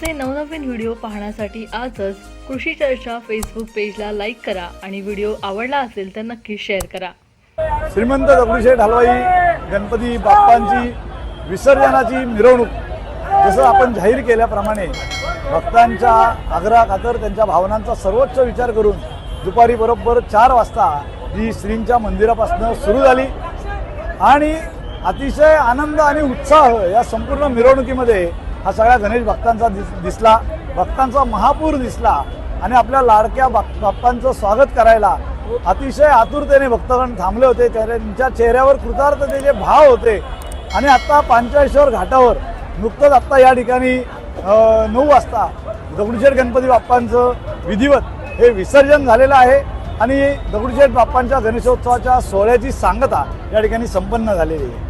आमचे नवनवीन व्हिडिओ पाहण्यासाठी आजच कृषी चर्चा फेसबुक पेजला लाईक करा आणि व्हिडिओ आवडला असेल तर नक्की शेअर करा. श्रीमंत दगडूशेठ हलवाई गणपती बाप्पांची विसर्जनाची मिरवणूक जसं आपण जाहीर केल्याप्रमाणे भक्तांच्या आग्रहाखातर त्यांच्या भावनांचा सर्वोच्च विचार करून दुपारी बरोबर चार वाजता ही श्रींच्या मंदिरापासून सुरू झाली. आणि अतिशय आनंद आणि उत्साह या संपूर्ण मिरवणुकीमध्ये हा सगळ्या गणेश भक्तांचा दिस दिसला. भक्तांचा महापूर दिसला. आणि आपल्या लाडक्या बाप्पांचं स्वागत करायला अतिशय आतुरतेने भक्तगण थांबले होते. त्यांच्या चेहऱ्यावर कृतार्थतेचे भाव होते. आणि आत्ता पांचाळेश्वर घाटावर नुकतंच आत्ता या ठिकाणी नऊ वाजता दगडूशेठ गणपती बाप्पांचं विधिवत हे विसर्जन झालेलं आहे. आणि दगडूशेठ बाप्पांच्या गणेशोत्सवाच्या सोहळ्याची सांगता या ठिकाणी संपन्न झालेली आहे.